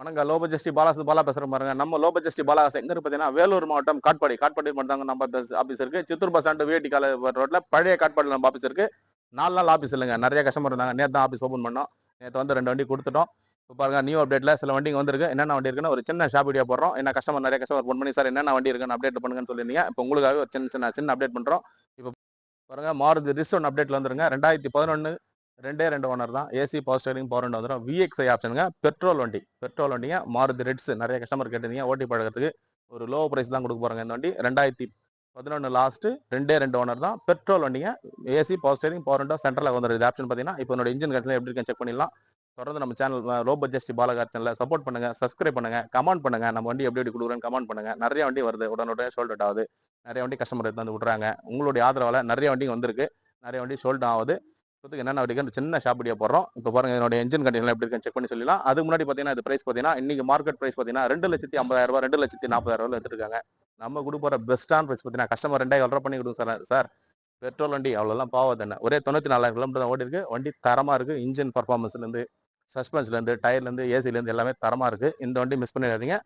வணக்கம் லோ பட்ஜெஸ்டி பாலாசு பாலா பேசுகிறேன் பாருங்க. நம்ம லோ பட்ஜெஸ்டி பாலாசு எங்க பார்த்தீங்கன்னா வேலூர் மாவட்டம் காட்பாடி. காட்பாடி மட்டும் நம்ம ஆஃபீஸ் இருக்கு. சித்தூர் பஸ் ஸ்டாண்டு விஐடி கால ரோட்ல பழைய காட்பாடி நம்ம ஆஃபீஸ் இருக்கு. நாலு நாள் ஆஃபீஸ் இல்லைங்க. நிறைய கஸ்டமர் இருந்தாங்க. நேற்று தான் ஆஃபீஸ் ஓப்பன் பண்ணோம். நேற்று வந்து ரெண்டு வண்டி கொடுத்துட்டோம். இப்போ பாருங்க நியூ அப்டேட்டில் சில வண்டிங்க வந்திருக்கு. என்னென்ன வண்டி இருக்குன்னு ஒரு சின்ன ஷாப் வீடியோ போடுறோம். என்ன கஸ்டமர் நிறைய கஸ்டமர் ஃபோன் பண்ணி சார் என்னென்ன வண்டி இருக்குன்னு அப்டேட் பண்ணுங்கன்னு சொல்லியிருந்தீங்க. இப்போ உங்களுக்காக ஒரு சின்ன சின்ன சின்ன அப்டேட் பண்ணுறோம் இப்போ பாருங்க மாறுதி ரிஸ்ட் ஒன் அப்டேட்ல வந்துருங்க. ரெண்டாயிரத்தி பதினொன்று ரெண்டே ரெண்டு ஓனர் தான். ஏசி பவர் ஸ்டேரிங் பவர் ரெண்டு வந்துடும் விஎக்ஸ்ஐ ஆப்ஷனுங்க பெட்ரோல் வண்டி. பெட்ரோல் வண்டிங்க மாருதி ரெட்ஸ் நிறைய கஸ்டமர் கேட்டிருந்தீங்க. ஓட்டி பழகிறதுக்கு ஒரு லோ ப்ரைஸ் தான் கொடுக்க போகிறாங்க இந்த வண்டி. ரெண்டாயிரத்தி பதினொன்று லாஸ்ட்டு ரெண்டே ரெண்டு ஓனர் தான். பெட்ரோல் வண்டிங்க ஏசி பவர் ஸ்டேரிங் பவர் ரெண்டோ சென்டரில் வந்துடும் இது ஆப்ஷன் பார்த்தீங்கன்னா இப்போ என்னோட இன்ஜின் கட்டணம் எப்படி இருக்குன்னு செக் பண்ணிடலாம். தொடர்ந்து நம்ம சேனல் லோ பட்ஜெட் பாலகார் சேனலில் சப்போர்ட் பண்ணுங்க சப்ஸ்கிரைப் பண்ணுங்க கமெண்ட் பண்ணுங்க. நம்ம வண்டி எப்படி எப்படி கொடுக்குறேன்னு கமெண்ட் பண்ணுங்க. நிறைய வண்டி வருது. உடனுடனே சோல்ட் அவுட் ஆகுது. நிறைய வண்டி கஸ்டமர் எடுத்து வந்து விட்றாங்க. உங்களுடைய ஆதரவால் நிறைய வண்டி வந்திருக்கு. நிறைய வண்டி சோல்ட் ஆகுது. இப்போதைக்கு என்னென்ன வண்டிக்கு சின்ன ஷாப் வீடியோ போடுறோம். இப்போ பாருங்க என்னோட என்ஜின் கண்டிஷன் எப்படி இருக்குன்னு செக் பண்ணி சொல்லலாம் அதுக்கு முன்னாடி பார்த்தீங்கன்னா இது ப்ரைஸ் பார்த்தீங்கன்னா இன்னைக்கு மார்க்கெட் ப்ரைஸ் பார்த்தீங்கன்னா ரெண்டு லட்சத்தி ஐம்பதாயிரம் ரெண்டு லட்சத்தி நாற்பதாயிரம் ரூபாய் எடுத்துருக்காங்க. நம்ம கொடுக்குற போகிற பெஸ்ட்டான ப்ரைஸ் பார்த்தீங்கன்னா கஸ்டமர் ரெண்டாயிரம் ரூபா பண்ணி கொடுங்க சார் சார் பெட்ரோல் வண்டி அவ்வளோலாம் பாவம் என்ன? ஒரே தொண்ணூற்றி நாலாயிரம் கிலோமீட்டர் தான் ஓடி இருக்கு. வண்டி தரமாக இருக்குது இன்ஜின் பர்ஃபார்மன்ஸ்லேருந்து சஸ்பென்ஸ்லேருந்து டயர்லேருந்து ஏசிலேருந்து எல்லாமே தரமாக இருக்குது இந்த வண்டி மிஸ் பண்ணிடாதீங்க.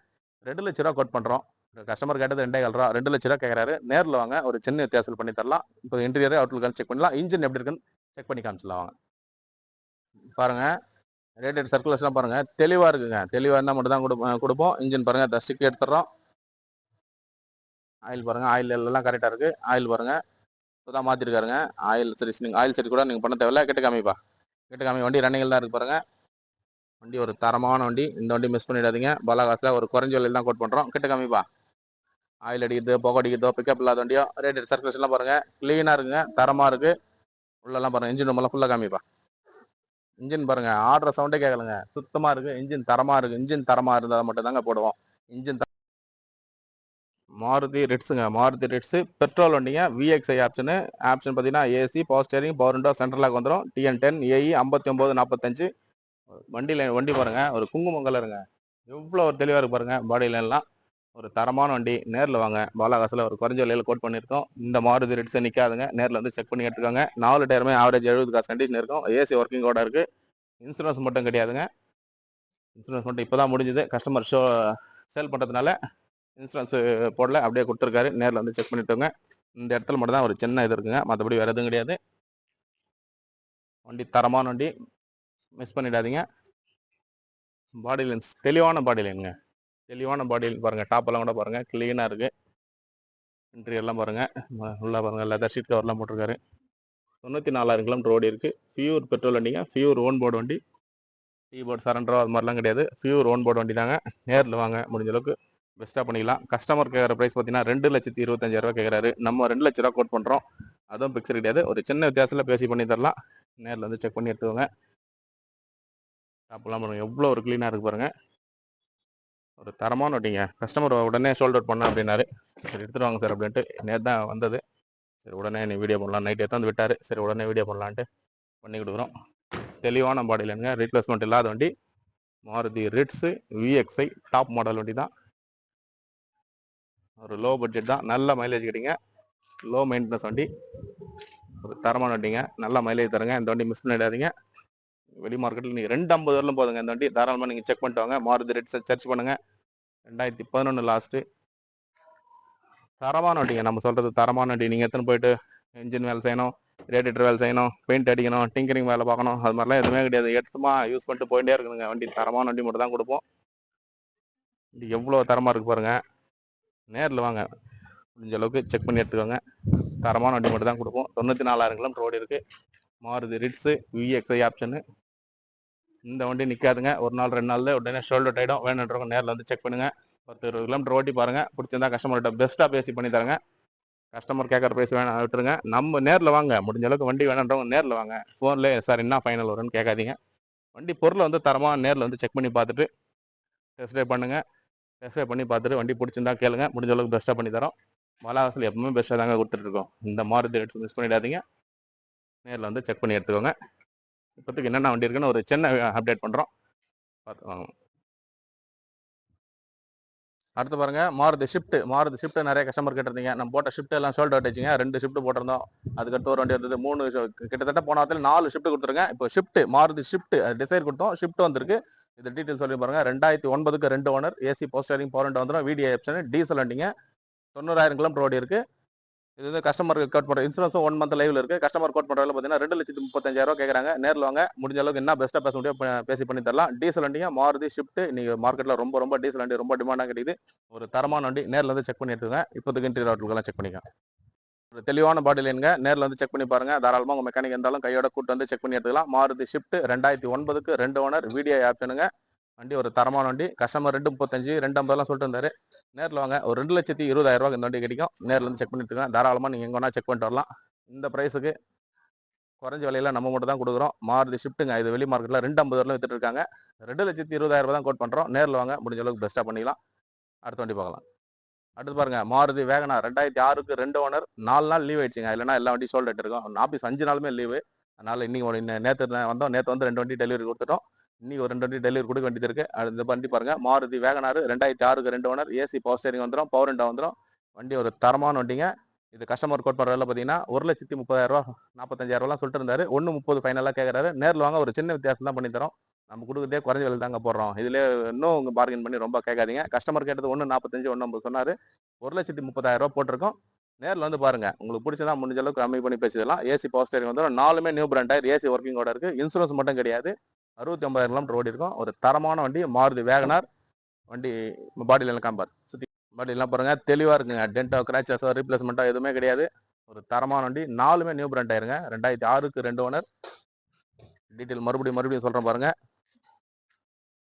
ரெண்டு லட்ச ரூபா கோட் பண்ணுறோம் கஸ்டமர் கேட்டது ரெண்டாயிரம் ரூபா. ரெண்டு லட்ச ரூபா கேட்குறாரு நேரில் வாங்க ஒரு சின்ன வித்தியாசம் பண்ணி தரலாம். இப்போ இன்டீரியர் அவுட்லுக்கான செக் பண்ணலாம் இன்ஜின் எப்படி இருக்குன்னு செக் பண்ணி காமிச்சிடலாம். வாங்க பாருங்க ரேட்டட் சர்க்குலேஷன் பாருங்கள் தெளிவாக இருக்குங்க. தெளிவாக இருந்தால் மட்டும் தான் கொடுப்போம். கொடுப்போம் இன்ஜின் பாருங்கள் தஸ்டிக்கு எடுத்துடுறோம். ஆயில் பாருங்கள் ஆயில் எல்லாம் கரெக்டாக இருக்குது ஆயில் பாருங்கள் இப்போ தான் மாற்றிருக்காருங்க ஆயில் சர்வீஸ் ஆயில் சரி கூட நீங்கள் பண்ண தேவையில்ல. கெட்டு காமிப்பா. கெட்டு காமி வண்டி ரன்னிங்கில் தான் இருக்கு பாருங்கள் வண்டி ஒரு தரமான வண்டி. இந்த வண்டி மிஸ் பண்ணிடாதீங்க. பாலாகாசில் ஒரு குறைஞ்ச விலையில் தான் கோட் பண்ணுறோம் கிட்ட காமிப்பா. ஆயில் அடிக்கிறதோ புகை அடிக்கிறதோ பிக்கப் இல்லாத வண்டியோ ரேடியட் சர்க்குலேஷன்லாம் பாருங்கள் க்ளீனாக இருக்குங்க. தரமாக இருக்குது உள்ளெல்லாம் பாருங்க இன்ஜின் ரொம்பலாம் ஃபுல்லாக காமிப்பா. இன்ஜின் பாருங்க ஆடுற சவுண்டே கேட்கலங்க சுத்தமாக இருக்கு இன்ஜின் தரமாக இருக்கு இன்ஜின் தரமாக இருந்தால் மட்டும் தாங்க போடுவோம் இன்ஜின் மாருதி ரெட்ஸுங்க மாருதி ரெட்ஸு பெட்ரோல் வண்டிங்க விஎக்ஸ்ஐ ஆப்ஷனு ஆப்ஷன் பார்த்தீங்கன்னா AC power steering power window சென்ட்ரலாக வந்துடும் டிஎன் டென் ஏஇ ஐம்பத்தி ஒம்பது நாற்பத்தஞ்சு வண்டியில் வண்டி பாருங்க ஒரு குங்குமம் கலருங்க எவ்வளோ ஒரு தெளிவாக இருக்கு பாருங்க பாடி லைன்லாம் ஒரு தரமான வண்டி நேரில் வாங்க. பாலாகாசில் ஒரு குறைஞ்ச விலையில் கோட் பண்ணியிருக்கோம். இந்த மாருதி ரெட்ஸை நிற்காதுங்க நேரில் வந்து செக் பண்ணி எடுத்துக்கோங்க. நாலு டயருமே ஆவரேஜ் எழுபது காசு கண்டிஷன் இருக்கும். ஏசி ஒர்க்கிங்கோட இருக்குது இன்சூரன்ஸ் மட்டும் கிடையாதுங்க. இன்சூரன்ஸ் மட்டும் இப்போ தான் முடிஞ்சுது. கஸ்டமர் ஷோ சேல் பண்ணுறதுனால இன்சூரன்ஸ் போடல. அப்படியே கொடுத்துருக்காரு. நேரில் வந்து செக் பண்ணிட்டோங்க. இந்த இடத்துல மட்டும் தான் ஒரு சின்ன இது இருக்குங்க. மற்றபடி வேறு எதுவும் கிடையாது. வண்டி தரமான வண்டி. மிஸ் பண்ணிடாதீங்க. பாடி லென்ஸ் தெளிவான பாடி லைனுங்க தெளிவான பாடி பாருங்கள் டாப்பெல்லாம் கூட பாருங்கள் க்ளீனாக இருக்குது இன்ட்ரியெல்லாம் பாருங்கள் உள்ளே பாருங்கள் லெதர் ஷீட் கவர்லாம் போட்டிருக்காரு. தொண்ணூற்றி நாலாயிரம் கிலோமீட்டர் ஓடி இருக்குது ஃபியூர் பெட்ரோல் வண்டிங்க. ஃபியூர் ஓன் போர்டு வண்டி. டீ போர்டு சரண்டரோ அது மாதிரிலாம் கிடையாது. ஃபியூர் ஓன் போர்டு வண்டி தாங்க நேரில் வாங்க. முடிஞ்ச அளவுக்கு பெஸ்ட்டாக பண்ணிக்கலாம். கஸ்டமர் கேட்குற ப்ரைஸ் பார்த்தீங்கன்னா ரெண்டு லட்சத்தி இருபத்தஞ்சாயிரரூவா கேட்குறாரு நம்ம ரெண்டு லட்ச ரூபா கோட் பண்ணுறோம் அதுவும் பிக்சர் கிடையாது. ஒரு சின்ன வித்தியாசத்தில் பேசி பண்ணி தரலாம். நேரில் வந்து செக் பண்ணி எடுத்துக்கோங்க. டாப்லாம் பண்ணுங்கள் எவ்வளோ ஒரு க்ளீனாக இருக்கு பாருங்கள் ஒரு தரமான வட்டிங்க கஸ்டமர் உடனே ஷோல்ட் அவுட் பண்ண அப்படின்னாரு. சரி எடுத்துட்டு வாங்க சார் அப்படின்ட்டு நேற்று தான் வந்தது. சரி உடனே நீ வீடியோ பண்ணலாம் நைட் எடுத்து வந்து விட்டாரு. சரி உடனே வீடியோ பண்ணலான்ட்டு பண்ணி கொடுக்குறோம். தெளிவான பாடியிலங்க ரீப்ளேஸ்மெண்ட் இல்லாத வண்டி. Maruti Ritz VXI top model வண்டி தான். ஒரு லோ பட்ஜெட் தான். நல்ல மைலேஜ் கிடைங்க. லோ மெயின்டெனன்ஸ் வண்டி. ஒரு தரமான வண்டிங்க. நல்ல மைலேஜ் தருங்க. இந்த வண்டி மிஸ் பண்ணிடாதீங்க. வெளி மார்க்கெட்டில் நீங்கள் ரெண்டு ஐம்பது வரலும் போதுங்க. இந்த வண்டி தாராளமாக நீங்கள் செக் பண்ணிட்டு வாங்க. மாருதி ரெட்ஸை சர்ச் பண்ணுங்க. ரெண்டாயிரத்தி பதினொன்று லாஸ்ட்டு தரமான வண்டிங்க. நம்ம சொல்கிறது தரமான வண்டி. நீங்கள் எத்தனை போயிட்டு இன்ஜின் வேலை செய்யணும் ரேடியேட்டர் வேலை செய்யணும் பெயிண்ட் அடிக்கணும் டிங்கரிங் வேலை பார்க்கணும். அது மாதிரிலாம் எதுவுமே கிடையாது. எடுத்துமா யூஸ் பண்ணிட்டு போயிட்டே இருக்கணுங்க வண்டி தரமான வண்டி மட்டும் தான் கொடுப்போம். வண்டி எவ்வளோ தரமாக இருக்கு பாருங்கள் நேரில் வாங்க. முடிஞ்ச அளவுக்கு செக் பண்ணி எடுத்துக்கோங்க. தரமான வண்டி மட்டும் தான் கொடுப்போம். தொண்ணூற்றி நாலாயிரம் கிலோமீட்டர் ரோடு இருக்குது மாருதி ரிட்ஸு விஎக்ஸ்ஐ ஆப்ஷனு இந்த வண்டி நிற்காதுங்க ஒரு நாள் ரெண்டு நாள் உடனே ஷோல்டர் ஆகிடும் வேணுன்றவங்க நேரில் வந்து செக் பண்ணுங்கள் பத்து இருபது கிலோமீட்டர் ஓட்டி பாருங்கள் பிடிச்சிருந்தா கஸ்டமர்கிட்ட பெஸ்ட்டாக பேசி பண்ணி தரங்க. கஸ்டமர் கேட்குற ப்ரைஸ் வேணாம் விட்டுருங்க. நம்ம நேரில் வாங்க. முடிஞ்ச அளவுக்கு வண்டி வேணுன்றவங்க நேரில் வாங்க. ஃபோன்லேயே சார் என்ன ஃபைனல் வரும்னு கேட்காதீங்க. வண்டி பொருளை வந்து தரமாக நேரில் வந்து செக் பண்ணி பார்த்துட்டு டெஸ்ட் ட்ரைவ் பண்ணுங்கள் டெஸ்ட் ட்ரைவ் பண்ணி பார்த்துட்டு வண்டி பிடிச்சிருந்தா கேளுங்க. முடிஞ்ச அளவுக்கு பெஸ்ட்டாக பண்ணி தரோம். மலாவாசில் எப்பவுமே பெஸ்ட்டாக தாங்க கொடுத்துட்ருக்கோம் இந்த மாதிரி ரேட்ஸ் மிஸ் பண்ணிடாதீங்க. நேரில் வந்து செக் பண்ணி எடுத்துக்கோங்க. இப்போதைக்கு என்னென்ன வண்டி இருக்குன்னு ஒரு சின்ன அப்டேட் பண்ணுறோம் பார்த்து வாங்க அடுத்து பாருங்க மாறுது ஷிஃப்ட் மாறுது ஷிஃப்ட் நிறைய கஸ்டமர் கேட்டிருந்தீங்க. நம்ம போட்ட ஷிஃப்ட் எல்லாம் ஷோல்ட் அவுட் ரெண்டு ஷிஃப்ட் போட்டிருந்தோம். அதுக்கடுத்து ஒரு வண்டி வந்தது மூணு கிட்டத்தட்ட போன வாரத்தில் நாலு ஷிஃப்ட் கொடுத்துருங்க. இப்போ ஷிஃப்ட் மாறுது ஷிஃப்ட் டிசைர் கொடுத்தோம். ஷிஃப்ட் வந்திருக்கு. இது டீட்டெயில் சொல்லி பாருங்க. ரெண்டாயிரத்தி ஒன்பதுக்கு ரெண்டு owner AC power steering power வந்துடும் வீடியோ ஆப்ஷன் டீசல் வண்டிங்க. தொண்ணூறாயிரம் கிலோமீட்டர் ஓடி இருக்கு இது வந்து கஸ்டமர் கோட் பண்ணுற இன்சூரன்ஸும் ஒன் மந்த் லைவ்ல இருக்கு. கஸ்டமர் கோட் பண்ணுறதுல பார்த்தீங்கன்னா ரெண்டு லட்சத்தி முப்பத்தஞ்சாயிரம் கேட்குறாங்க நேரில் வாங்க. முடிஞ்ச அளவுக்கு என்ன பெஸ்ட்டாக பேச முடியும் பேசி பண்ணி தரலாம். டீசல் வண்டியும் மாறுதி ஷிஃப்ட் நீங்கள் மார்க்கெட்டில் ரொம்ப ரொம்ப டீசல் வண்டி ரொம்ப டிமாண்டாக கிடைக்குது. ஒரு தரமான வண்டி நேரில் வந்து செக் பண்ணி எடுத்துங்க இப்போதுக்கு இன்டீரியர் அவுட்லுக்கெல்லாம் செக் பண்ணிக்கலாம். ஒரு தெளிவான பாடி லைனுங்க நேரில் வந்து செக் பண்ணி பாருங்க. தாராளமாக உங்கள் மெக்கானிக் இருந்தாலும் கையோட கூட்டு வந்து செக் பண்ணி எடுத்துக்கலாம். மாறுதி ஷிஃப்ட் ரெண்டாயிரத்தி ஒன்பதுக்கு ரெண்டு ஓனர் வீடியோ ஆப்ஷனுங்க வண்டி ஒரு தரமான வண்டி. கஸ்டமர் ரெண்டு முப்பத்தஞ்சு ரெண்டு ஐம்பதுலாம் சொல்லிட்டு இருந்தாரு. நேரில் வாங்க ஒரு ரெண்டு லட்சத்தி இருபதாயிரம் ரூபா இந்த வண்டி கிடைக்கும். நேரில் வந்து செக் பண்ணிட்டு இருக்கேன். தாராளமாக நீங்கள் எங்கே வேணா செக் பண்ணிட்டு வரலாம். இந்த ப்ரைஸுக்கு குறைஞ்ச விலையில நம்ம மட்டும் தான் கொடுக்குறோம். மாறுதி ஷிஃப்ட்டுங்க இது வெளி மார்க்கெட்டில் ரெண்டு ஐம்பது வரலாம் வித்துட்டு இருக்காங்க. ரெண்டு லட்சத்தி இருபதாயிரம் ரூபா தான் கோட் பண்ணுறோம் நேரில் வாங்க முடிஞ்ச அளவுக்கு பெஸ்ட்டாக பண்ணிக்கலாம். அடுத்த வண்டி பார்க்கலாம். அடுத்து பாருங்க மாருதி வேகனா. ரெண்டாயிரத்தி ஆறுக்கு ரெண்டு ஓனர் நாலு நாள் லீவ் ஆயிடுச்சுங்க. இல்லைனா எல்லா வண்டி சோல்ட் இருக்கும். ஆஃபீஸ் அஞ்சு நாளுமே லீவு அதனால இன்னைக்கு நேற்று வந்தோம். நேற்று வந்து ரெண்டு வண்டி டெலிவரி கொடுத்துட்டோம். இன்னைக்கு ஒரு ரெண்டு வண்டி டெலிவரி கொடுக்க வேண்டியது இருக்கு. இந்த வண்டி பாருங்க. மாருதி வேகனாரு ரெண்டாயிரத்தி ஆறுக்கு ரெண்டு ஓனர் ஏசி பவர் ஸ்டேரிங் வந்துடும் பவர் ரெண்டா வந்துடும் வண்டி ஒரு தரமான வண்டிங்க. இது கஸ்டமர் கோட் பண்ணுறதுல பார்த்தீங்கன்னா ஒரு லட்சத்தி முப்பதாயிரம் ரூபா நாற்பத்தஞ்சாயிரம் சொல்லிட்டு இருந்தாரு. ஒன்று முப்பது ஃபைனலாக கேட்குறாரு நேரில் வாங்க ஒரு சின்ன வித்தியாசம் தான் பண்ணி தரோம். நம்ம கொடுக்குறதே குறைஞ்ச விலை தாங்க போடுறோம். இதுல இன்னும் உங்க பார்கெயின் பண்ணி ரொம்ப கேட்காதீங்க. கஸ்டமர் கேட்டது ஒன்று நாற்பத்தஞ்சு ஒன்று ஐம்பது சொன்னாரு. ஒரு லட்சத்தி முப்பதாயிரம் ரூபா போட்டிருக்கோம். நேரில் வந்து பாருங்க. உங்களுக்கு பிடிச்சதா முடிஞ்ச அளவுக்கு கம்மி பண்ணி பேசிடலாம். ஏசி பவர் ஸ்டேரிங் வந்துடும் நாலுமே நியூ பிராண்ட் டயர் ஏசி ஒர்க்கிங்கோட இருக்கு. இன்சூரன்ஸ் மட்டும் கிடையாது. அறுபத்தி ஒன்பதாயிரம் கிலோமீட்டர் ஓடி இருக்கும். ஒரு தரமான வண்டி மாறுதி வேகனார். வண்டி பாடியில் எல்லாம் காம்பார் சுற்றி பாடியெல்லாம் பாருங்கள் தெளிவாக இருக்குங்க. டென்டோ கிராச்சஸோ ரீப்ளேஸ்மெண்ட்டோ எதுவுமே கிடையாது. ஒரு தரமான வண்டி. நாலுமே நியூ பிராண்ட் ஆயிருங்க. ரெண்டாயிரத்தி ஆறுக்கு ரெண்டு ஓனர் டீட்டெயில் மறுபடியும் மறுபடியும் சொல்கிறேன் பாருங்கள்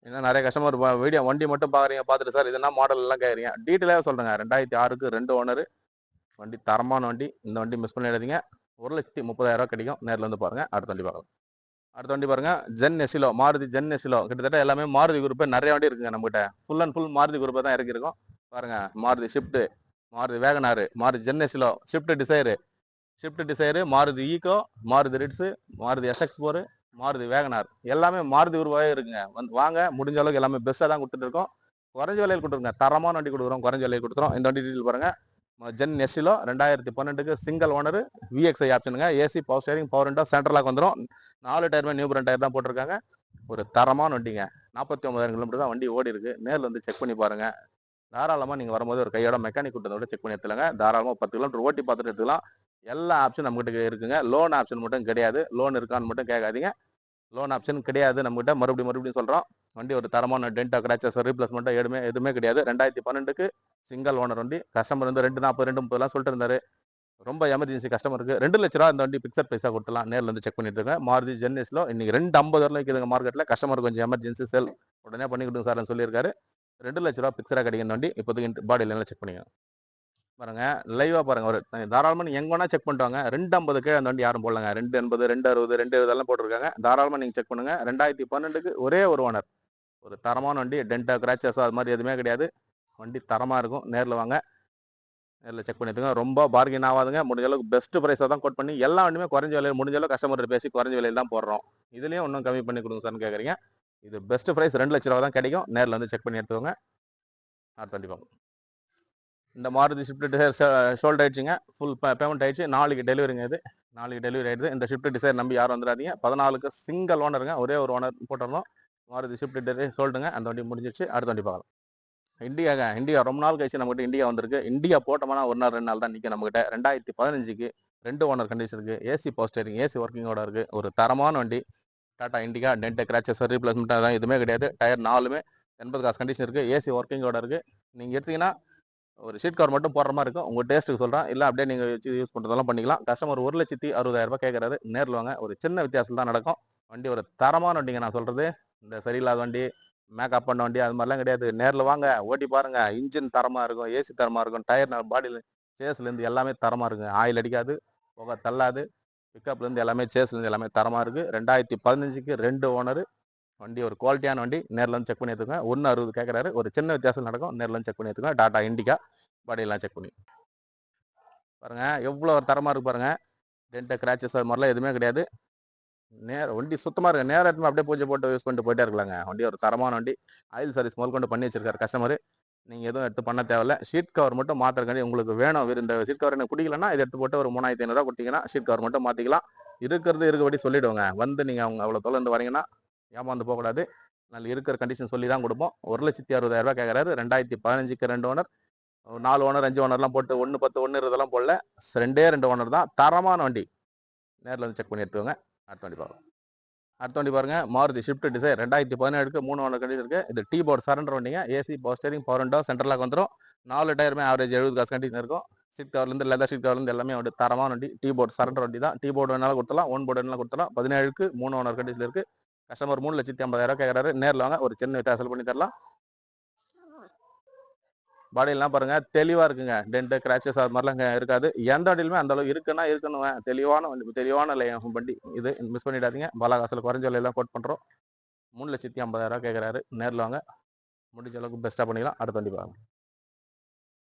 ஏன்னா நிறைய கஸ்டமர் வீடியோ வண்டி மட்டும் பார்க்குறீங்க பார்த்துட்டு சார் இது என்ன மாடல் எல்லாம் கேட்குறீங்க டீட்டெயிலாக சொல்கிறேங்க ரெண்டாயிரத்தி ஆறுக்கு ரெண்டு ஓனர் வண்டி தரமான வண்டி. இந்த வண்டி மிஸ் பண்ணிடாதீங்க. ஒரு லட்சத்தி முப்பதாயிரரூவா கிடைக்கும். நேரில் வந்து பாருங்கள் அடுத்த வண்டி பார்க்கலாம். அடுத்த வண்டி பாருங்க. Zen Estilo Maruti Zen Estilo கிட்டத்தட்ட எல்லாமே மாருதி குரூப் நிறைய வண்டி இருக்குங்க நம்மகிட்ட. ஃபுல் அண்ட் ஃபுல் மாருதி குரூப்பை தான் இறக்கிருக்கோம் பாருங்க Maruti Swift Maruti Wagon R Maruti Zen Estilo Swift Dzire Swift Dzire Maruti Eeco Maruti Ritz Maruti SX four Maruti Wagon R எல்லாமே மாருதி குரூப்பாகவே இருக்குங்க. வந்து வாங்க முடிஞ்ச அளவுக்கு எல்லாமே பெஸ்ட்டாக தான் கொடுத்துட்டு இருக்கோம். குறைஞ்ச விலையில் கொடுத்துருங்க. தரமான வண்டி கொடுக்குறோம் குறைஞ்ச விலையில் கொடுத்துறோம். இந்த வண்டி டீட்டெயில் பாருங்க. ஜென் எஸ்சிலோ ரெண்டாயிரத்தி பன்னெண்டுக்கு single owner VXI ஆப்ஷனுங்க AC power steering power window சென்ட்ரலாக வந்துடும் நாலு டயருமே நியூ பிராண்ட் டயர் தான் போட்டிருக்காங்க. ஒரு தரமான வண்டிங்க. நாற்பத்தி ஒன்பதாயிரம் கிலோமீட்டர் தான் வண்டி ஓடி இருக்கு நேரில் வந்து செக் பண்ணி பாருங்க. தாராளமாக நீங்கள் வரும்போது ஒரு கையோட மெக்கானிக் கூட்டத்தோட செக் பண்ணி எடுத்துலங்க தாராளமாக பத்து கிலோமீட்டர் ஓட்டி பார்த்துட்டு எடுத்துக்கலாம். எல்லா ஆப்ஷன் நம்மகிட்ட இருக்குங்க. லோன் ஆப்ஷன் மட்டும் கிடையாது. லோன் இருக்கான்னு மட்டும் கேட்காதீங்க. லோன் ஆப்ஷன் கிடையாது நம்மகிட்ட. மறுபடியும் மறுபடியும் சொல்கிறோம் வண்டி ஒரு தரமான டென்டா கிராச்சஸ் ரீப்ளேஸ்மெண்ட் எதுவுமே எதுவுமே கிடையாது. ரெண்டாயிரத்தி பன்னெண்டுக்கு சிங்கிள் ஓனர் வண்டி கஸ்டமர் வந்து ரெண்டு நாற்பது ரெண்டு முப்பதுலாம் சொல்லிட்டு இருந்தாரு. ரொம்ப எமர்ஜென்சி கஸ்டமருக்கு ரெண்டு லட்ச ரூபா இந்த வண்டி பிக்சர் பைசா கொடுத்துலாம் நேரில் வந்து செக் பண்ணிட்டு இருக்கேன். மாருதி ஜென்னிஸில் இன்னைக்கு ரெண்டு ஐம்பது வரலாம் இருக்குதுங்க மார்க்கெட்டில் கஸ்டமர் கொஞ்சம் எமர்ஜென்சி செல் உடனே பண்ணி கொடுங்க சார்னு சொல்லியிருக்காரு. ரெண்டு லட்ச ரூபா பிக்சராக கிடைக்கிற வண்டி. இப்போதைக்கு பாடியில் செக் பண்ணிக்கோங்க. பாருங்க லைவாக பாருங்க. ஒரு தாராளமாக நீங்கள் எங்கே வேணா செக் பண்ணிட்டு ரெண்டு ஐம்பது கீழே அந்த வண்டி யாரும் போடலங்க. ரெண்டு எண்பது ரெண்டு அறுபது ரெண்டு எழுபதெல்லாம் போட்டிருக்காங்க. தாராளமாக நீங்கள் செக் பண்ணுங்க. ரெண்டாயிரத்தி பன்னெண்டுக்கு ஒரே ஒரு ஓனர் ஒரு தரமான வண்டி. டென்டா கிராச்சஸ் அது மாதிரி எதுவுமே கிடையாது. வண்டி தரமாக இருக்கும். நேரில் வாங்க. நேரில் செக் பண்ணிட்டுங்க ரொம்ப பார்கின் ஆகாதுங்க. முடிஞ்ச அளவுக்கு பெஸ்ட் ப்ரைஸாக தான் கோட் பண்ணி எல்லா வண்டியுமே குறைஞ்ச விலையில் முடிஞ்ச அளவுக்கு கஸ்டமர்கிட்ட பேசி குறைஞ்ச விலையில் தான் போடுறோம். இதுலேயும் இன்னும் கம்மி பண்ணி கொடுங்க சார்னு கேட்குறீங்க இது பெஸ்ட் ப்ரைஸ் ரெண்டு லட்ச ரூபா தான் கிடைக்கும். நேரில் வந்து செக் பண்ணி எடுத்துக்கோங்க. அடுத்த வண்டி பார்ப்போம். இந்த மாருதி ஷிஃப்ட் டிசைர் ஷோல்ட் ஆயிடுச்சுங்க. ஃபுல் பேமெண்ட் ஆயிடுச்சு. நாளைக்கு டெலிவரிங்க இது. நாளைக்கு டெலிவரி ஆயிடுது. இந்த ஷிஃப்ட் டிசைர் நம்பி யாரும் வந்துடாதீங்க. பதினாலுக்கு சிங்கிள் ஓனருங்க ஒரே ஒரு ஓனர் போட்டிருந்தோம் மாருதி ஷிஃப்ட் டிசைர் சொல்லிட்டுங்க அந்த வண்டி முடிஞ்சிச்சு அடுத்த வண்டி பார்க்கலாம். இந்தியா இந்தியா ரொம்ப நாள் கழிச்சு நம்மகிட்ட இந்தியா வந்திருக்கு. இந்தியா போட்டோம்னா ஒரு நாள் ரெண்டு நாள் தான் நிற்கும் நம்மகிட்ட. ரெண்டாயிரத்தி பதினஞ்சுக்கு ரெண்டு ஓனர் கண்டிஷன் இருக்குது ஏசி போஸ்டரிங் ஏசி ஒர்க்கிங்கோட இருக்குது ஒரு தரமான வண்டி. Tata Indica dent scratches replacement அதான் எதுவுமே கிடையாது. டயர் நாலுமே எண்பது காசு கண்டிஷன் இருக்குது ஏசி ஒர்க்கிங்கோட இருக்குது நீங்கள் எடுத்தீங்கன்னா ஒரு ஷீட் கவர் மட்டும் போடுற மாதிரி இருக்கும். உங்கள் டேஸ்ட்டுக்கு சொல்கிறேன் இல்லை அப்படியே நீங்கள் வச்சு யூஸ் பண்ணுறதெல்லாம் பண்ணிக்கலாம். கஸ்டமர் ஒரு லட்சத்தி அறுபதாயிரரூபா கேட்குறாரு. நேரில் வாங்க. ஒரு சின்ன வித்தியாசம் தான் நடக்கும். வண்டி ஒரு தரமான வண்டிங்க நான் சொல்கிறது இந்த சரியில்லாத வண்டி மேக்கப் பண்ண வண்டி அது மாதிரிலாம் கிடையாது. நேரில் வாங்க ஓட்டி பாருங்க. இன்ஜின் தரமாக இருக்கும் ஏசி தரமாக இருக்கும் டயர் பாடியில் சேஸ்லேருந்து எல்லாமே தரமாக இருக்கும் ஆயில் அடிக்காது புகை தள்ளாது. பிக்கப்லேருந்து எல்லாமே சேஸ்லேருந்து எல்லாமே தரமாக இருக்குது ரெண்டாயிரத்தி பதினஞ்சுக்கு ரெண்டு ஓனர் வண்டி ஒரு குவாலிட்டியான வண்டி நேரில் வந்து செக் பண்ணி எடுத்துங்க ஒன்று அறுபது கேட்குறாரு ஒரு சின்ன வித்தியாசம் நடக்கும். நேரில் வந்து செக் பண்ணி எடுத்துங்க டாட்டா இண்டிகா பாடியெல்லாம் செக் பண்ணி. பாருங்க எவ்வளோ ஒரு தரமாக இருக்கு பாருங்கள் டென்ட்டு கிராச்சஸ் அது மாதிரிலாம் எதுவுமே கிடையாது. நேர வண்டி சுத்தமாக இருக்கு. நேரம் எடுத்து அப்படியே பூஜை போட்டு யூஸ் பண்ணிட்டு போயிட்டே இருக்கலாங்க. வண்டி ஒரு தரமான வண்டி. ஆயில் சர்வீஸ் முதல் கொண்டு பண்ணி வச்சிருக்காரு கஸ்டமர் நீங்கள் எதுவும் எடுத்து பண்ண தேவையில்ல. ஷீட் கவர் மட்டும் மாத்திரக்காண்டி உங்களுக்கு வேணும். இந்த ஷீட் கவர் எனக்கு பிடிக்கலன்னா இதை எடுத்து போட்டு ஒரு மூணாயிரத்தி ஐநூறுரூவா கொடுத்தீங்கன்னா ஷீட் கவர் மட்டும் மாற்றிக்கலாம் இருக்கிறது இருக்கபடி சொல்லிவிடுவோங்க வந்து நீங்கள் அவங்க அவ்வளோ தொலைந்து வரீங்கன்னா ஏமாந்து போகக்கூடாது. நல்ல இருக்கிற கண்டிஷன் சொல்லி தான் கொடுப்போம். ஒரு லட்சத்தி அறுபதாயிரம் கேட்குறாரு ரெண்டாயிரத்தி பதினஞ்சுக்கு ரெண்டு ஓனர் நாலு ஓனர் அஞ்சு ஓனர்லாம் போட்டு ஒன்று பத்து ஒன்று இதெல்லாம் போடல. ரெண்டே ரெண்டு ஓனர் தான். தரமான வண்டி. நேரில் வந்து செக் பண்ணி எடுத்துக்கோங்க. அடுத்த வண்டி பார்க்கலாம் அடுத்த வண்டி பாருங்க. மாருதி ஷிஃப்ட் டிசைர் ரெண்டாயிரத்தி பதினேழுக்கு மூணு ஓனர் கண்டிஷன் இருக்குது இது டீ போர்டு சரண்டர் வண்டிங்க AC power steering power window சென்ட்ரலாக வந்துடும் நாலு டயருமே ஆவரேஜ் எழுபது காசு கண்டிஷன் இருக்கும். சீட் கவர்லேருந்து லெதர் சீட் கவர்லேருந்து எல்லாமே வந்து தரமான வண்டி. டீ போர்டு சரண்டர் வண்டி தான் டீ போர்டு வேணாலும் கொடுத்தலாம் ஒன் போர்டு வேணாலும் கொடுத்தலாம் பதினேழுக்கு மூணு ஓனர் கண்டிஷன் இருக்குது கஸ்டமர் மூணு லட்சத்தி ஐம்பதாயிரம் கேட்குறாரு நேரில் வாங்க. ஒரு சின்ன வித்தியாசம் பண்ணி தரலாம். பாடியெல்லாம் பாருங்க. தெளிவா இருக்குங்க. டென்ட் கிராச்சஸ் அது மாதிரிலாம் இருக்காது. எந்த வண்டியிலுமே அந்த அளவு இருக்குன்னா இருக்கணும் தெளிவான வண்டி தெளிவான லை- வண்டி. இது மிஸ் பண்ணிடாதீங்க. பாலாகாசில் குறைஞ்ச விலையெல்லாம் கோட் பண்றோம். மூணு லட்சத்தி ஐம்பதாயிரம் கேட்குறாரு நேரில் வாங்க. முடிஞ்ச அளவுக்கு பெஸ்ட்டாக பண்ணிக்கலாம். அடுத்த வண்டி பாருங்க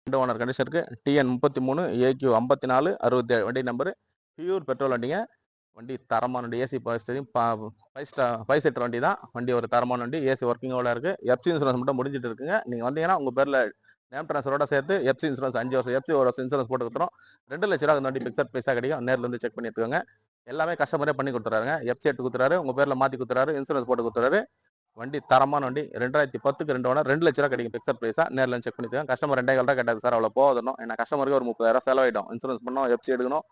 ரெண்டு ஓனர் கண்டிஷன் இருக்கு. டிஎன் முப்பத்தி மூணு ஏக்யூ ஐம்பத்தி நாலு அறுபத்தி ஏழு. வண்டி நம்பரு பியூர் பெட்ரோல் வண்டிங்க. வண்டி தரமான வண்டி. AC steering five star five seater வண்டி தான். வண்டி ஒரு தரமான வண்டி. ஏசி ஒர்க்கிங்கோட இருக்குது எஃப்சி இன்சூரன்ஸ் மட்டும் முடிஞ்சிட்டு இருக்குங்க. நீங்கள் வந்தீங்கன்னா உங்கள் பேரில் நேம் ட்ரான்ஸ்ஃபரோட சேர்த்து எஃப்சி இன்சூரன்ஸ் அஞ்சு வருஷம் எஃப்சி ஒரு வருஷம் இன்சூரன்ஸ் போட்டு ரெண்டு லட்ச ரூபா வண்டி பிக்சட் பைசா கிடைக்கும். நேரில் வந்து செக் பண்ணி எடுத்துக்கோங்க. எல்லாமே கஸ்டமரே பண்ணி கொடுத்துறாருங்க. எஃப்சி எடுத்து கொடுத்துறாரு. உங்கள் பேர்ல மாற்றி கொடுத்துறாரு. இன்சூரன்ஸ் போட்டு கொடுத்துறாரு. வண்டி தரமான வண்டி ரெண்டாயிரத்தி பத்துக்கு ரெண்டு ஓனர் ரெண்டு லட்ச ரூபா கிடைக்கும் பிக்சட் பிரைஸா நேரில் செக் பண்ணிக்கோங்க கஸ்டமர் ரெண்டாயிரம் ரூபா கேட்டாது சார் அவ்வளோ போதணும் ஏன்னா கஸ்டமருக்கு ஒரு முப்பதாயிரம் செலவாயிடும். இன்சூரன்ஸ் பண்ணோம் எஃப்சி எடுக்கணும்.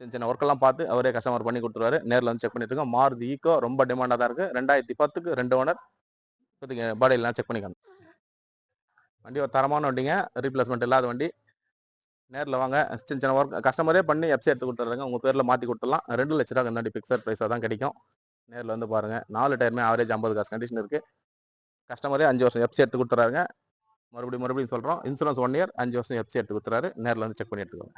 சின்ன சின்ன ஒர்க்கெல்லாம் பார்த்து அவரே கஸ்டமர் பண்ணி கொடுத்துருவாரு. நேரில் வந்து செக் பண்ணிட்டு இருக்கோம் மாருதி ஈக்கோ ரொம்ப டிமாண்டாக தான் இருக்குது ரெண்டாயிரத்தி பத்துக்கு ரெண்டு ஓனர் இப்போதைக்கு பாடியெல்லாம் செக் பண்ணிக்கணும் வண்டி ஒரு தரமான வண்டிங்க. ரீப்ளேஸ்மெண்ட் இல்லாத வண்டி. நேரில் வாங்க. சின்ன சின்ன ஒர்க் கஸ்டமரே பண்ணி எஃப்சி எடுத்து கொடுத்துருங்க உங்கள் பேரில் மாற்றி கொடுத்துடலாம் ரெண்டு லட்ச ரூபா கண்ணாடி பிக்சர் ப்ரைஸாக தான் கிடைக்கும். நேரில் வந்து பாருங்கள் நாலு டயருமே ஆவரேஜ் ஐம்பது காசு கண்டிஷன் இருக்குது கஸ்டமரே அஞ்சு வருஷம் எஃப்சி எடுத்து கொடுத்துறாருங்க மறுபடியும் மறுபடியும் சொல்கிறோம் இன்சூரன்ஸ் ஒன் இயர் அஞ்சு வருஷம் எஃப்சி எடுத்து கொடுத்துறாரு நேரில் வந்து செக் பண்ணி எடுத்துக்கோங்க.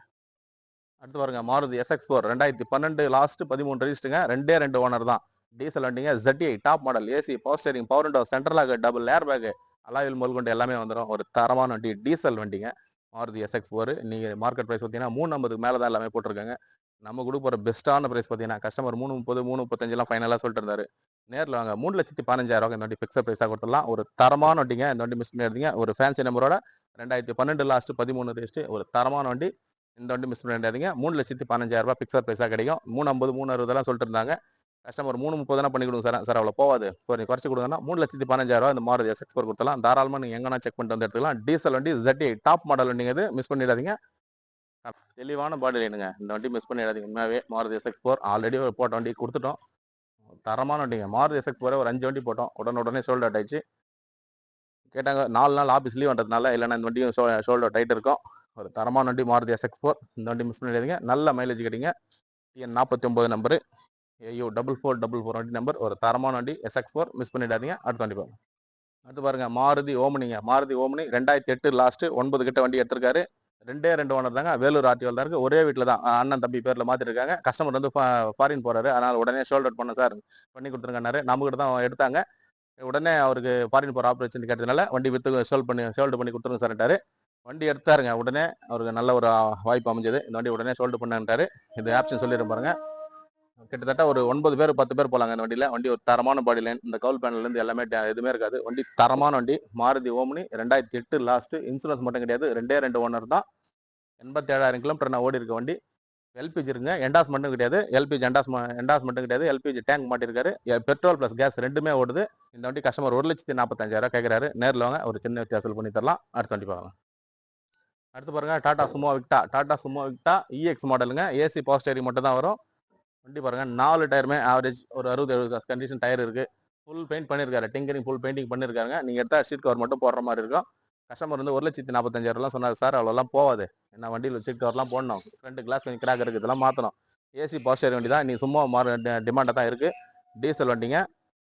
அடுத்து பாருங்க. மாருதி எஸ்எக்ஸ் ஃபோர் ரெண்டாயிரத்தி பன்னெண்டு லாஸ்ட் பதிமூணு ரெஜிஸ்ட்டுங்க ரெண்டே ரெண்டு ஓனர் தான். டீசல் வண்டிங்க. ZDI top model AC power steering power window சென்ட்ரலாக double air bag அலாயில் முதல் கொண்டு எல்லாமே வந்துடும் ஒரு தரமான வண்டி டீசல் வண்டிங்க. மாருதி எஸ்எக்ஸ் ஃபோர் நீங்கள் மார்க்கெட் ப்ரைஸ் பார்த்தீங்கன்னா மூணு ஐம்பதுக்கு மேலே தான் எல்லாமே போட்டிருக்காங்க. நம்ம கொடுக்க போகிற பெஸ்ட்டான ப்ரைஸ் பார்த்தீங்கன்னா கஸ்டமர் மூணு முப்பது மூணு முப்பத்தஞ்செல்லாம் ஃபைனலாக சொல்லிட்டு இருந்தாரு. நேரில் வாங்க மூணு லட்சத்தி பதினஞ்சாயிரம் இந்த வண்டி ஃபிக்ஸட் ப்ரைஸாக கொடுத்துடலாம். ஒரு தரமான வண்டிங்க இந்த வண்டி மிஸ் பண்ணியிருந்தீங்க ஒரு ஃபேன்சி நம்பரோட ரெண்டாயிரத்தி பன்னெண்டு லாஸ்ட்டு பதிமூணு ரேஸ்ட்டு ஒரு தரமான வண்டி இந்த வண்டி மிஸ் பண்ணிடாதீங்க. மூணு லட்சத்தி பதினஞ்சாயிரம் ரூபாய் பிக்சர் பைசா கிடைக்கும். மூணு ஐம்பது மூணு அறுபதெல்லாம் சொல்லிட்டு இருந்தாங்க. கஸ்டமர் மூணு முப்பதுனா பண்ணி கொடுங்க சார். சார் அவ்வளோ போகாது கொஞ்சம் குறைச்சி கொடுங்கன்னா மூணு லட்சத்தி பதினஞ்சாயிரம் இந்த மாறுதி எஸ்எக்ஸ் ஃபோர் கொடுத்தலாம் தாராளமாக நீங்கள் எங்கன்னா செக் பண்ணிட்டு வந்து எடுத்துக்கலாம். டீசல் வண்டி ZTI டாப் மாடல் வண்டிங்க இது. மிஸ் பண்ணிடாதீங்க. தெளிவான பாடி லைனுங்க இந்த வண்டி மிஸ் பண்ணிடாதீங்க. உண்மையாகவே மாருதி எஸ்எக்ஸ் ஃபோர் ஆல்ரெடி போட்ட வண்டி கொடுத்துட்டோம். தரமான வண்டிங்க. மாருதி எஸ்எக்ஸ் ஃபோரே ஒரு அஞ்சு வண்டி போட்டோம். உடனே உடனே ஷோல்டர் அவுட் ஆயிடுச்சு. கேட்டாங்க நாலு நாள் ஆஃபீஸ் லீவ் வந்ததுனால இல்லைன்னா இந்த வண்டியும் ஷோல்டர் அவுட் ஆகிட்டு இருக்கும். ஒரு தரமான வண்டி மாருதி எஸ்எக்ஸ் ஃபோர் இந்த வண்டி மிஸ் பண்ணிடாதீங்க. நல்ல மைலேஜ் கிடைங்க டிஎன் நாற்பத்தி ஒம்பது நம்பரு ஐயோ டபுள் ஃபோர் டபுள் ஃபோர் வண்டி நம்பர் ஒரு தரமான வண்டி எஸ்எக்ஸ் ஃபோர் மிஸ் பண்ணிடாதீங்க. அடுத்த வண்டி பாருங்க. அடுத்து பாருங்க மாருதி ஓமனிங்க. மாருதி ஓமனி ரெண்டாயிரத்தி எட்டு லாஸ்ட் ஒன்பது கிட்ட வண்டி எடுத்திருக்காரு. ரெண்டே ரெண்டு ஓனர் தாங்க. வேலூர் ஆர்டிஓல் தான் இருக்கு. ஒரே வீட்டில் தான். அண்ணன் தம்பி பேரில் மாற்றிருக்காங்க கஸ்டமர் வந்து ஃபாரின் போறாரு. அதனால் உடனே ஷோல்ட் அவுட் பண்ண சார் பண்ணி கொடுத்துருங்கன்னாரு நம்ம கிட்ட தான் எடுத்தாங்க. உடனே அவருக்கு ஃபாரின் போகிற ஆப்ரேஷன் கேட்டதுனால வண்டி வித்து ஷோல்ட் பண்ணி ஷோல்ட் பண்ணி கொடுத்துருங்க சார்ட்டாரு வண்டி எடுத்தாருங்க. உடனே அவருக்கு நல்ல ஒரு வாய்ப்பு அமைஞ்சது. இந்த வண்டி உடனே ஷோல்ட் பண்ணாரு இது ஆப்ஷன் சொல்லிடுறேன் பாருங்கள் கிட்டத்தட்ட ஒரு ஒன்பது பேர் பத்து பேர் போலாங்க இந்த வண்டியில். வண்டி ஒரு தரமான பாடி லைன் இந்த கவுல் பேனல்ல இருந்து எல்லாமே டே- எதுவுமே இருக்காது. வண்டி தரமான வண்டி மாருதி ஓமனி ரெண்டாயிரத்தி எட்டு லாஸ்ட் இன்சூரன்ஸ் மட்டும் கிடையாது. ரெண்டே ரெண்டு ஓனர் தான். எண்பத்தி ஏழாயிரம் கிலோமீட்டர் நான் ஓடி இருக்க வண்டி. எல்பிஜி இருங்க. எண்டாஸ் மட்டும் கிடையாது. எல்பிஜி எண்டாஸ் எண்டாஸ் மட்டும் கிடையாது. எல்பிஜி டேங்க் மாட்டிருக்காரு. பெட்ரோல் ப்ளஸ் கேஸ் ரெண்டுமே ஓடுது. இந்த வண்டி கஸ்டமர் ஒரு லட்சத்தி நாற்பத்தஞ்சாயிரம் கேட்குறாரு நேரில் வாங்க. ஒரு சின்ன வித்தியாசம் பண்ணி தரலாம். அடுத்த வண்டி பார்க்கலாம். அடுத்து பாருங்க. Tata Sumo Victa. Tata Sumo Victa EX மாடலுங்க ஏசி பவர் மட்டும் தான் வரும். வண்டி பாருங்கள் நாலு டயருமே ஆவரேஜ் ஒரு அறுபது எழுபது கண்டிஷன் டயர் இருக்குது ஃபுல் பெயிண்ட் பண்ணியிருக்காரு டிங்கரிங் ஃபுல் பெயிண்டிங் பண்ணியிருக்காங்க நீங்கள் எடுத்தால் சீட் கவர் மட்டும் போடுற மாதிரி இருக்கும். கஸ்டமர் வந்து ஒரு லட்சத்தி நாற்பத்தஞ்சாயிரம்லாம் சொன்னார் சார் அவ்வளோலாம் போகாது என்ன வண்டியில் சீட் கவர்லாம் போடணும். ஃப்ரண்ட் கிளாஸ் கொஞ்சம் கிராக் இருக்குது இதெல்லாம் மாற்றணும் ஏசி பாஸ்டர் வண்டி தான். நீ சும்மா மாற டிமாண்டாக தான் இருக்குது டீசல் வண்டிங்க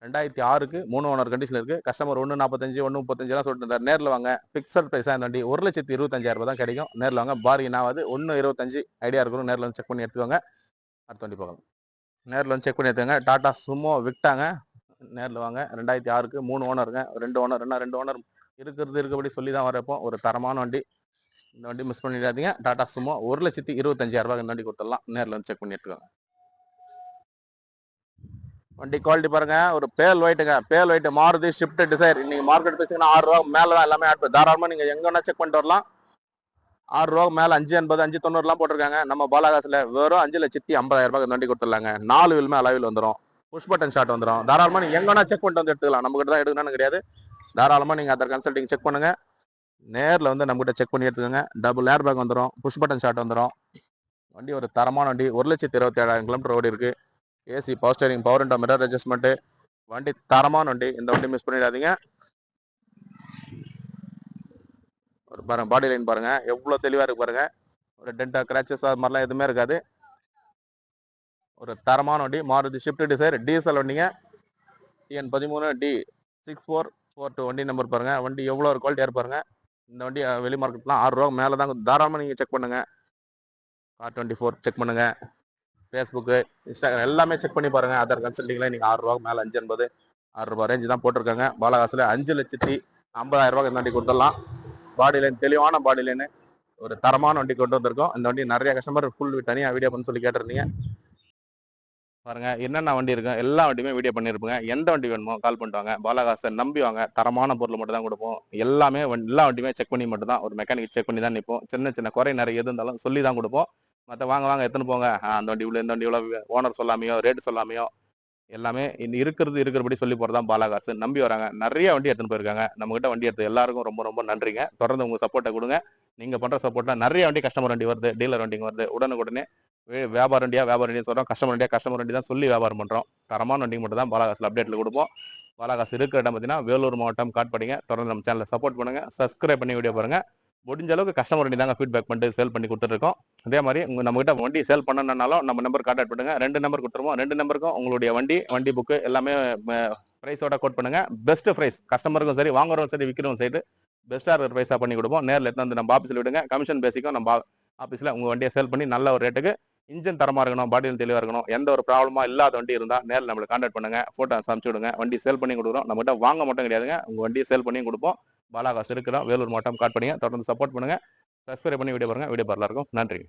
ரெண்டாயிரத்தி ஆறுக்கு மூணு ஓனர் கண்டிஷன் இருக்குது கஸ்டமர் ஒன்று நாற்பத்தஞ்சு ஒன்று முப்பத்தஞ்சுலாம் சொல்லிட்டு இருந்தார் நேரில் வாங்க பிக்சட் ப்ரைஸாக இந்த வண்டி. ஒரு லட்சத்தி இருபத்தஞ்சாயிரம் தான் கிடைக்கும். நேரில் வாங்க பாரி என்னாவது ஒன்று இருபத்தஞ்சு ஐடியா இருக்கணும். நேரில் வந்து செக் பண்ணி எடுத்துக்கோங்க. அடுத்த வண்டி பார்க்கலாம். நேரில் வந்து செக் பண்ணி எடுத்துங்க டாடா சுமோ விட்டாங்க. நேரில் வாங்க. ரெண்டாயிரத்தி ஆறுக்கு மூணு ஓனருங்க ரெண்டு ஓனர் என்ன ரெண்டு ஓனர் இருக்கிறது இருக்கபடி சொல்லி தான் வரப்போ ஒரு தரமான வண்டி. இந்த வண்டி மிஸ் பண்ணிடாதீங்க. டாடா சுமோ ஒரு லட்சத்தி இருபத்தஞ்சாயிரம் இந்த வண்டி கொடுத்துடலாம். நேரில் வந்து செக் பண்ணி எடுத்துக்கோங்க. வண்டி குவாலிட்டி பாருங்க. ஒரு பேல் ஒயிட்டுங்க பேல் ஒயிட் மாறுது. ஷிஃப்ட் டிசைர் இன்னைக்கு மார்க்கெட் பேசிங்கன்னா ஆறு ரூபா மேல தான் எல்லாமே ஆட் தாராளமாக நீங்கள் எங்கே வேணா செக் பண்ணிட்டு வரலாம். ஆறு ரூபா மேல அஞ்சு எண்பது அஞ்சு தொண்ணூறுலாம் போட்டிருக்காங்க. நம்ம பாலாகாசில் வெறும் அஞ்சு லட்சத்தி ஐம்பதாயிரம் ரூபாய் வண்டி கொடுத்துடலாங்க. நாலு வீலுமே அளவில் வந்துடும் புஷ் பட்டன் ஷாட் வந்துடும் தாராளமாக நீங்கள் எங்கன்னா செக் பண்ணிட்டு வந்து எடுத்துக்கலாம். நம்மகிட்ட தான் எடுக்கணும்னு கிடையாது. தாராளமாக நீங்கள் அதர் கன்சல்டிங் செக் பண்ணுங்க. நேரில் வந்து நம்மகிட்ட செக் பண்ணி எடுத்துக்கோங்க. டபுள் ஏர் பேக் வந்துடும் புஷ் பட்டன் ஷாட் வந்துடும் வண்டி ஒரு தரமான வண்டி. ஒரு லட்சத்தி இருபத்தி ஏழாயிரம் கிலோமீட்டர் ஓடி இருக்கு. AC power steering power and mirror adjustment வண்டி தரமான வண்டி. இந்த வண்டி மிஸ் பண்ணிடாதீங்க. ஒரு பாருங்க பாடி லைன் பாருங்க. எவ்வளோ தெளிவாக இருக்கு பாருங்க. ஒரு டென்டா கிராச்சஸ் அது மாதிரிலாம் எதுவுமே இருக்காது. ஒரு தரமான வண்டி. மாருதி ஷிஃப்ட் டிசைர் டீசல் வண்டிங்க. டிஎன் பதிமூணு D six four four two வண்டி நம்பர் பாருங்க. வண்டி எவ்வளோ ஒரு குவாலிட்டியாக இருப்பாருங்க இந்த வண்டி வெளி மார்க்கெட்லாம் ஆறு ரூபா மேலே தான் தாராளமாக நீங்கள் செக் பண்ணுங்க. கார் டுவெண்ட்டி ஃபோர் செக் பண்ணுங்க. ஃபேஸ்புக்கு இன்ஸ்டாகிராம் எல்லாமே செக் பண்ணி பாருங்க. அதர் கன்சல்டிங்கில் நீங்கள் ஆறு மேலே அஞ்சு எண்பது ஆறு ரேஞ்சு தான் போட்டிருக்காங்க. பாலகாசில் அஞ்சு லட்சத்தி ஐம்பதாயிரம் ரூபாய்க்கு இந்த வண்டி கொடுத்துடலாம். பாடி லைன் தெளிவான பாடி லைனு ஒரு தரமான வண்டி கொண்டு வந்திருக்கோம். இந்த வண்டி நிறைய கஸ்டமர் ஃபுல் தனியாக வீடியோ பண்ண சொல்லி கேட்டிருந்தீங்க. பாருங்க என்னென்ன வண்டி இருக்கும் எல்லா வண்டியுமே வீடியோ பண்ணியிருப்போங்க. எந்த வண்டி வேணுமோ கால் பண்ணுவாங்க வாங்க. பாலகாசை நம்பி வாங்க. தரமான பொருள் மட்டும் தான் கொடுப்போம். எல்லாமே எல்லா வண்டியுமே செக் பண்ணி மட்டும் தான். ஒரு மெக்கானிக் செக் பண்ணி தான் நிற்போம் சின்ன சின்ன குறை நிறைய எது இருந்தாலும் சொல்லி தான் கொடுப்போம். மற்ற வாங்க வாங்க எத்தனை போங்க. அந்த வண்டி இவ்வளோ இந்த வண்டி இவ்வளோ ஓனர் சொல்லாமையோ ரேட்டு சொல்லாமையோ எல்லாமே இருக்கிறது இருக்கிறபடி சொல்லி போகிறதான் பாலாகாசு நம்பி வராங்க. நிறைய வண்டி எடுத்துன்னு போயிருக்காங்க. நம்மகிட்ட வண்டி எடுத்து எல்லாருக்கும் ரொம்ப ரொம்ப நன்றிங்க. தொடர்ந்து உங்கள் சப்போர்ட்டை கொடுங்க. நீங்கள் பண்ணுற சப்போர்ட்டாக நிறைய வண்டி கஸ்டமர் வண்டி வருது. டீலர் வண்டிங்க வருது. உடனுக்குடனே வியாபார வண்டியாக வியாபார வண்டியாக சொல்கிறோம் கஸ்டமர் வண்டியாக கஸ்டமர் வண்டி தான் சொல்லி வியாபாரம் பண்ணுறோம் தரமான வண்டி மட்டும் தான் பாலாகாசில் அப்டேட்டில் கொடுப்போம். பாலாகாசு இருக்கிற இடம் பார்த்தீங்கன்னா வேலூர் மாவட்டம் காட்பாடிங்க. தொடர்ந்து நம்ம சேனலை சப்போர்ட் பண்ணுங்கள் சப்ஸ்கிரைப் பண்ணி வீடியோ பாருங்க. முடிஞ்ச அளவுக்கு கஸ்டமர் வண்டி தாங்க ஃபீட்பேக் பண்ணிட்டு சேல் பண்ணி கொடுத்துருக்கோம் அதே மாதிரி உங்கள் நம்மகிட்ட வண்டி சேல் பண்ணணுன்னாலும் நம்ம நம்பர் கான்டாக்ட் பண்ணுங்கள் ரெண்டு நம்பர் கொடுத்துருவோம். ரெண்டு நம்பருக்கும் உங்களுடைய வண்டி வண்டி புக்கு எல்லாமே ப்ரைஸோட கோட் பண்ணுங்க. பெஸ்ட் ப்ரைஸ் கஸ்டமருக்கும் சரி வாங்குறவங்க சரி விற்கிறவங்க சரி பெஸ்ட்டாக இருக்கிற ப்ரைஸாக பண்ணி கொடுப்போம். நேரில் எடுத்து வந்து நம்ம ஆஃபீஸில் விடுங்க. கமிஷன் பேசிக்கும் நம்ம ஆஃபீஸில் உங்கள் வண்டியை சேல் பண்ணி நல்ல ஒரு ரேட்டுக்கு இன்ஜின் தரமாக இருக்கணும் பாடியில் தெளிவாக இருக்கணும் எந்த ஒரு ப்ராப்ளமாக இல்லாத வண்டி இருந்தால் நேரில் நம்மளுக்கு கான்டாக்ட் பண்ணுங்க. ஃபோட்டோ அனுப்பிச்சு விடுங்க. வண்டி சேல் பண்ணி கொடுக்குறோம். நம்மகிட்ட வாங்க மட்டும் கிடையாதுங்க. உங்கள் வண்டியை சேல் பண்ணியும் கொடுப்போம். பாலாகாசு இருக்கிறோம் வேலூர் மாவட்டம் காட் பண்ணுங்க தொடர்ந்து சப்போர்ட் பண்ணுங்கள் சப்ஸ்கிரைப் பண்ணி வீடியோ பாருங்கள் வீடியோ பார்க்கலாம் இருக்கும் நன்றி.